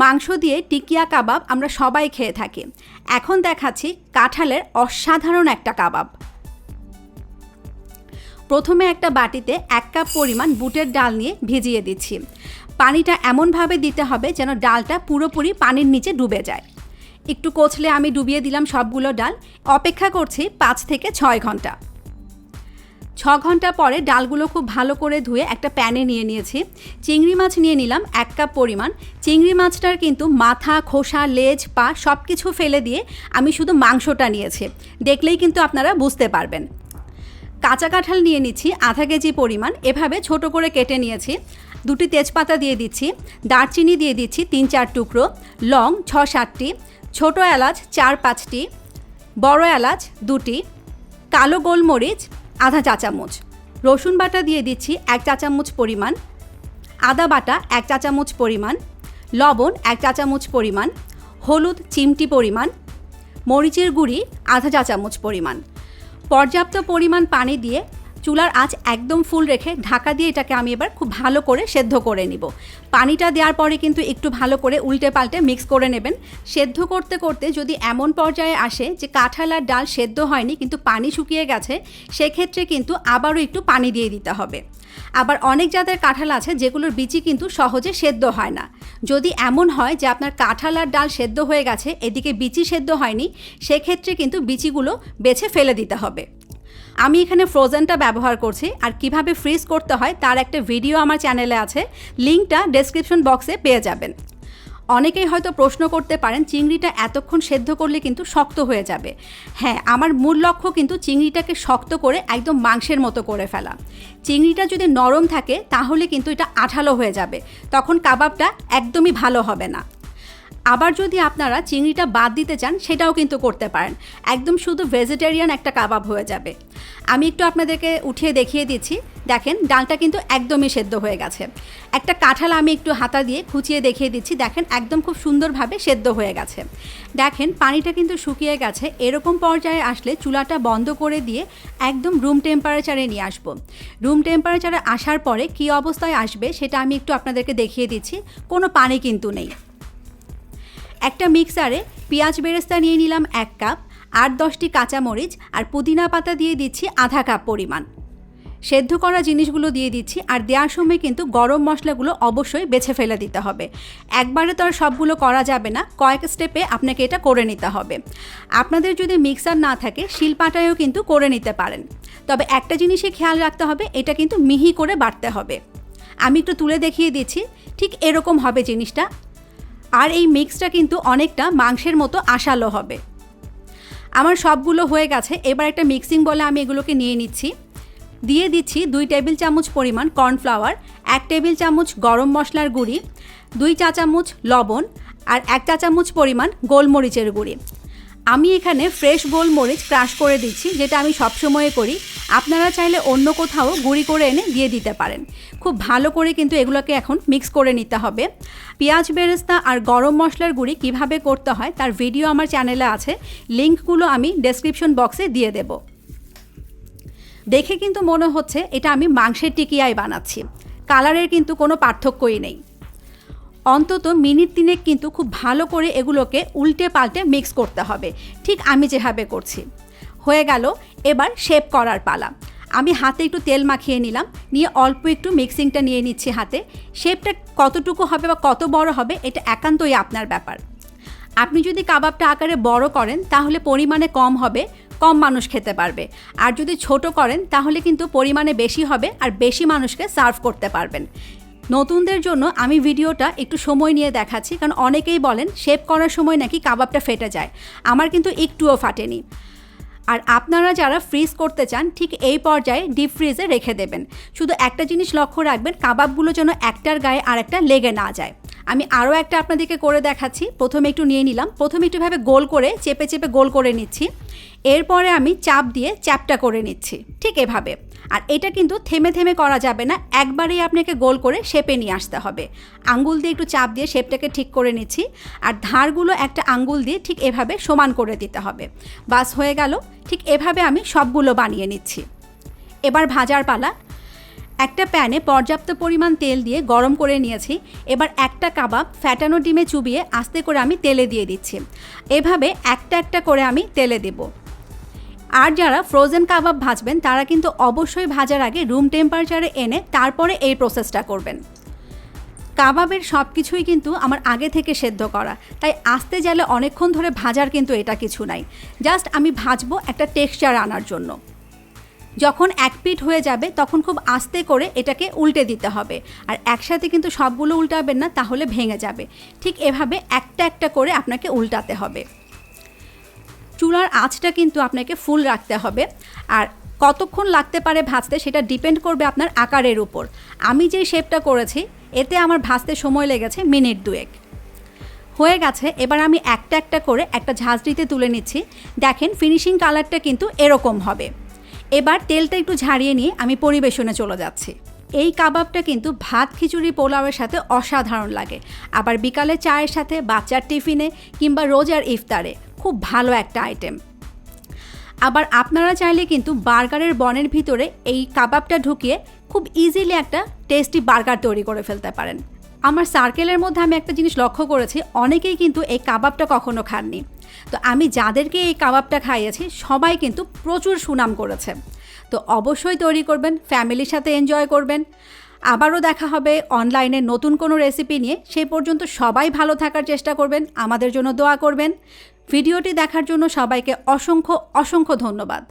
মাংস দিয়ে টিকিয়া কাবাব আমরা সবাই খেয়ে থাকি। এখন দেখাচ্ছি কাঁঠালের অসাধারণ একটা কাবাব। প্রথমে একটা বাটিতে এক কাপ পরিমাণ বুটের ডাল নিয়ে ভিজিয়ে দিচ্ছি। পানিটা এমনভাবে দিতে হবে যেন ডালটা পুরোপুরি পানির নিচে ডুবে যায়। একটু কচলে আমি ডুবিয়ে দিলাম সবগুলো ডাল। অপেক্ষা করছি পাঁচ থেকে ছয় ঘণ্টা। ছ ঘণ্টা পরে ডালগুলো খুব ভালো করে ধুয়ে একটা প্যানে নিয়ে নিয়েছি। চিংড়ি মাছ নিয়ে নিলাম এক কাপ পরিমাণ। চিংড়ি মাছটার কিন্তু মাথা, খোসা, লেজ, পা সব কিছু ফেলে দিয়ে আমি শুধু মাংসটা নিয়েছি। দেখলেই কিন্তু আপনারা বুঝতে পারবেন। কাঁচা কাঁঠাল নিয়ে নিচ্ছি আধা কেজি পরিমাণ। এভাবে ছোট করে কেটে নিয়েছি। দুটি তেজপাতা দিয়ে দিচ্ছি। দারচিনি দিয়ে দিচ্ছি তিন চার টুকরো। লং ছ সাতটি। ছোট এলাচ চার পাঁচটি। বড় এলাচ দুটি। কালো গোলমরিচ আধা চা চামচ। রসুন বাটা দিয়ে দিচ্ছি এক চা চামচ পরিমাণ। আদা বাটা এক চা চামচ পরিমাণ। লবণ এক চা চামচ পরিমাণ। হলুদ চিমটি পরিমাণ। মরিচের গুঁড়ি আধা চা চামচ পরিমাণ। পর্যাপ্ত পরিমাণ পানি দিয়ে চুলার আঁচ একদম ফুল রেখে ঢাকা দিয়ে এটাকে আমি এবার খুব ভালো করে সেদ্ধ করে নিব। পানিটা দেওয়ার পরে কিন্তু একটু ভালো করে উল্টে পাল্টে মিক্স করে নেবেন। সেদ্ধ করতে করতে যদি এমন পর্যায়ে আসে যে কাঁঠাল আর ডাল সেদ্ধ হয়নি কিন্তু পানি শুকিয়ে গেছে, সেক্ষেত্রে কিন্তু আবারও একটু পানি দিয়ে দিতে হবে। আবার অনেক জাতের কাঁঠাল আছে যেগুলোর বিচি কিন্তু সহজে সেদ্ধ হয় না। যদি এমন হয় যে আপনার কাঁঠাল আর ডাল সেদ্ধ হয়ে গেছে, এদিকে বিচি সেদ্ধ হয়নি, সেক্ষেত্রে কিন্তু বিচিগুলো বেছে ফেলে দিতে হবে। আমি এখানে ফ্রোজেনটা ব্যবহার করছি, আর কীভাবে ফ্রিজ করতে হয় তার একটা ভিডিও আমার চ্যানেলে আছে লিঙ্কটা ডেসক্রিপশন বক্সে পেয়ে যাবেন। অনেকেই হয়তো প্রশ্ন করতে পারেন, চিংড়িটা এতক্ষণ সেদ্ধ করলে কিন্তু শক্ত হয়ে যাবে। হ্যাঁ আমার মূল লক্ষ্য কিন্তু চিংড়িটাকে শক্ত করে একদম মাংসের মতো করে ফেলা। চিংড়িটা যদি নরম থাকে, তাহলে কিন্তু এটা আঠালো হয়ে যাবে। তখন কাবাবটা একদমই ভালো হবে না। আবার যদি আপনারা চিংড়িটা বাদ দিতে চান, সেটাও কিন্তু করতে পারেন। একদম শুধু ভেজিটেরিয়ান একটা কাবাব হয়ে যাবে। আমি একটু আপনাদেরকে উঠিয়ে দেখিয়ে দিচ্ছি। দেখেন, ডালটা কিন্তু একদমই সেদ্ধ হয়ে গেছে। একটা কাঁঠাল আমি একটু হাতা দিয়ে খুঁচিয়ে দেখিয়ে দিচ্ছি। দেখেন, একদম খুব সুন্দরভাবে সেদ্ধ হয়ে গেছে। দেখেন, পানিটা কিন্তু শুকিয়ে গেছে। এরকম পর্যায়ে আসলে চুলাটা বন্ধ করে দিয়ে একদম রুম টেম্পারেচারে নিয়ে আসব। রুম টেম্পারেচারে আসার পরে কী অবস্থায় আসবে, সেটা আমি একটু আপনাদেরকে দেখিয়ে দিচ্ছি। কোনো পানি কিন্তু নেই। একটা মিক্সারে পেঁয়াজ বেরেস্তা নিয়ে নিলাম এক কাপ আট দশটি কাঁচামরিচ আর পুদিনা পাতা দিয়ে দিচ্ছি আধা কাপ পরিমাণ। সেদ্ধ করা জিনিসগুলো দিয়ে দিচ্ছি, আর দেওয়ার সময় কিন্তু গরম মশলাগুলো অবশ্যই বেছে ফেলে দিতে হবে। একবারে তো আর সবগুলো করা যাবে না, কয়েক স্টেপে আপনাকে এটা করে নিতে হবে। আপনাদের যদি মিক্সার না থাকে, শিলপাটায়ও কিন্তু করে নিতে পারেন। তবে একটা জিনিসই খেয়াল রাখতে হবে, এটা কিন্তু মিহি করে বাটতে হবে। আমি একটু তুলে দেখিয়ে দিচ্ছি, ঠিক এরকম হবে জিনিসটা। আর এই মিক্সটা কিন্তু অনেকটা মাংসের মতো আশালো হবে। আমার সবগুলো হয়ে গেছে, এবার একটা মিক্সিং বলে আমি এগুলোকে নিয়ে নিচ্ছি। দিয়ে দিচ্ছি দুই টেবিল চামচ পরিমাণ কর্নফ্লাওয়ার, এক টেবিল চামচ গরম মশলার গুঁড়ি, দুই চা চামচ লবণ আর এক চা চামচ পরিমাণ গোলমরিচের গুঁড়ি। আমি এখানে ফ্রেশ গোলমরিচ ক্রাশ করে দিচ্ছি, যেটা আমি সবসময়ে করি। আপনারা চাইলে অন্য কোথাও গুঁড়ি করে এনে দিয়ে দিতে পারেন। খুব ভালো করে কিন্তু এগুলোকে এখন মিক্স করে নিতে হবে। পেঁয়াজ বেরেস্তা আর গরম মশলার গুঁড়ি কীভাবে করতে হয় তার ভিডিও আমার চ্যানেলে আছে। লিঙ্কগুলো আমি ডেসক্রিপশন বক্সে দিয়ে দেব। দেখে কিন্তু মনে হচ্ছে এটা আমি মাংসের টিকিয়ায় বানাচ্ছি। কালারের কিন্তু কোনো পার্থক্যই নেই। অন্তত মিনিট তিনেক কিন্তু খুব ভালো করে এগুলোকে উল্টে পাল্টে মিক্স করতে হবে। ঠিক আমি যেভাবে করছি। হয়ে গেল, এবার শেপ করার পালা। আমি হাতে একটু তেল মাখিয়ে নিলাম, নিয়ে অল্প একটু মিক্সিংটা নিয়ে নিচ্ছি হাতে। শেপটা কতটুকু হবে বা কত বড় হবে, এটা একান্তই আপনার ব্যাপার। আপনি যদি কাবাবটা আকারে বড় করেন, তাহলে পরিমাণে কম হবে, কম মানুষ খেতে পারবে। আর যদি ছোট করেন, তাহলে কিন্তু পরিমাণে বেশি হবে আর বেশি মানুষকে সার্ভ করতে পারবেন। নতুনদের জন্য আমি ভিডিওটা একটু সময় নিয়ে দেখাচ্ছি, কারণ অনেকেই বলেন শেপ করার সময় নাকি কাবাবটা ফেটে যায়। আমার কিন্তু একটুও ফাটেনি। আর আপনারা যারা ফ্রিজ করতে চান, ঠিক এই পর্যায়ে ডিপ ফ্রিজে রেখে দেবেন। শুধু একটা জিনিস লক্ষ্য রাখবেন, কাবাবগুলো যেন একটার গায়ে আর একটা লেগে না যায়। আমি আরও একটা আপনাদেরকে করে দেখাচ্ছি। প্রথমে একটু নিয়ে নিলাম। প্রথমে একটুভাবে গোল করে, চেপে চেপে গোল করে নিচ্ছি। এরপরে আমি চাপ দিয়ে চ্যাপটা করে নিচ্ছি, ঠিক এভাবে। আর এটা কিন্তু থেমে থেমে করা যাবে না। একবারেই আপনাকে গোল করে শেপে নিয়ে আসতে হবে। আঙ্গুল দিয়ে একটু চাপ দিয়ে শেপটাকে ঠিক করে নিচ্ছি। আর ধারগুলো একটা আঙ্গুল দিয়ে ঠিক এভাবে সমান করে দিতে হবে। বাস হয়ে গেল। ঠিক এভাবে আমি সবগুলো বানিয়ে নিচ্ছি। এবার ভাজার পালা। একটা প্যানে পর্যাপ্ত পরিমাণ তেল দিয়ে গরম করে নিয়েছি। এবার একটা কাবাব ফ্যাটানো ডিমে চুবিয়ে আস্তে করে আমি তেলে দিয়ে দিচ্ছি। এভাবে একটা একটা করে আমি তেলে দেব। আর যারা ফ্রোজেন কাবাব ভাজবেন, তারা কিন্তু অবশ্যই ভাজার আগে রুম টেম্পারেচারে এনে তারপরে এই প্রসেসটা করবেন। কাবাবের সব কিছুই কিন্তু আমার আগে থেকে সেদ্ধ করা। তাই আস্তে জালে অনেকক্ষণ ধরে ভাজার কিন্তু এটা কিছু নাই। জাস্ট আমি ভাজবো একটা টেক্সচার আনার জন্য। যখন এক পিঠ হয়ে যাবে, তখন খুব আস্তে করে এটাকে উল্টে দিতে হবে। আর একসাথে কিন্তু সবগুলো উল্টাবেন না, তাহলে ভেঙে যাবে। ঠিক এভাবে একটা একটা করে আপনাকে উল্টাতে হবে। চুলার আঁচটা কিন্তু আপনাকে ফুল রাখতে হবে। আর কতক্ষণ লাগতে পারে ভাজতে সেটা ডিপেন্ড করবে আপনার আকারের উপর। আমি যে শেপটা করেছি, এতে আমার ভাজতে সময় লেগেছে মিনিট দুয়েক। হয়ে গেছে, এবার আমি একটা একটা করে একটা ঝাঁঝরিতে তুলে নিচ্ছি। দেখেন ফিনিশিং কালারটা কিন্তু এরকম হবে। এবার তেলটা একটু ঝাড়িয়ে নিয়ে আমি পরিবেশনে চলে যাচ্ছি। এই কাবাবটা কিন্তু ভাত, খিচুড়ি, পোলাওয়ের সাথে অসাধারণ লাগে। আবার বিকালে চায়ের সাথে বাচ্চার টিফিনে কিংবা রোজার ইফতারে খুব ভালো একটা আইটেম। আবার আপনারা চাইলে কিন্তু বার্গারের বনের ভিতরে এই কাবাবটা ঢুকিয়ে খুব ইজিলি একটা টেস্টি বার্গার তৈরি করে ফেলতে পারেন। আমার সার্কেলের মধ্যে আমি একটা জিনিস লক্ষ্য করেছি, অনেকেই কিন্তু এই কাবাবটা কখনো খাননি। তো আমি যাদেরকে এই কাবাবটা খাইয়েছি, সবাই কিন্তু প্রচুর সুনাম করেছে। তো অবশ্যই তৈরি করবেন ফ্যামিলির সাথে এনজয় করবেন। আবারও দেখা হবে অনলাইনে নতুন কোনো রেসিপি নিয়ে। সেই পর্যন্ত সবাই ভালো থাকার চেষ্টা করবেন, আমাদের জন্য দোয়া করবেন। ভিডিওটি দেখার জন্য সবাইকে অসংখ্য অসংখ্য ধন্যবাদ।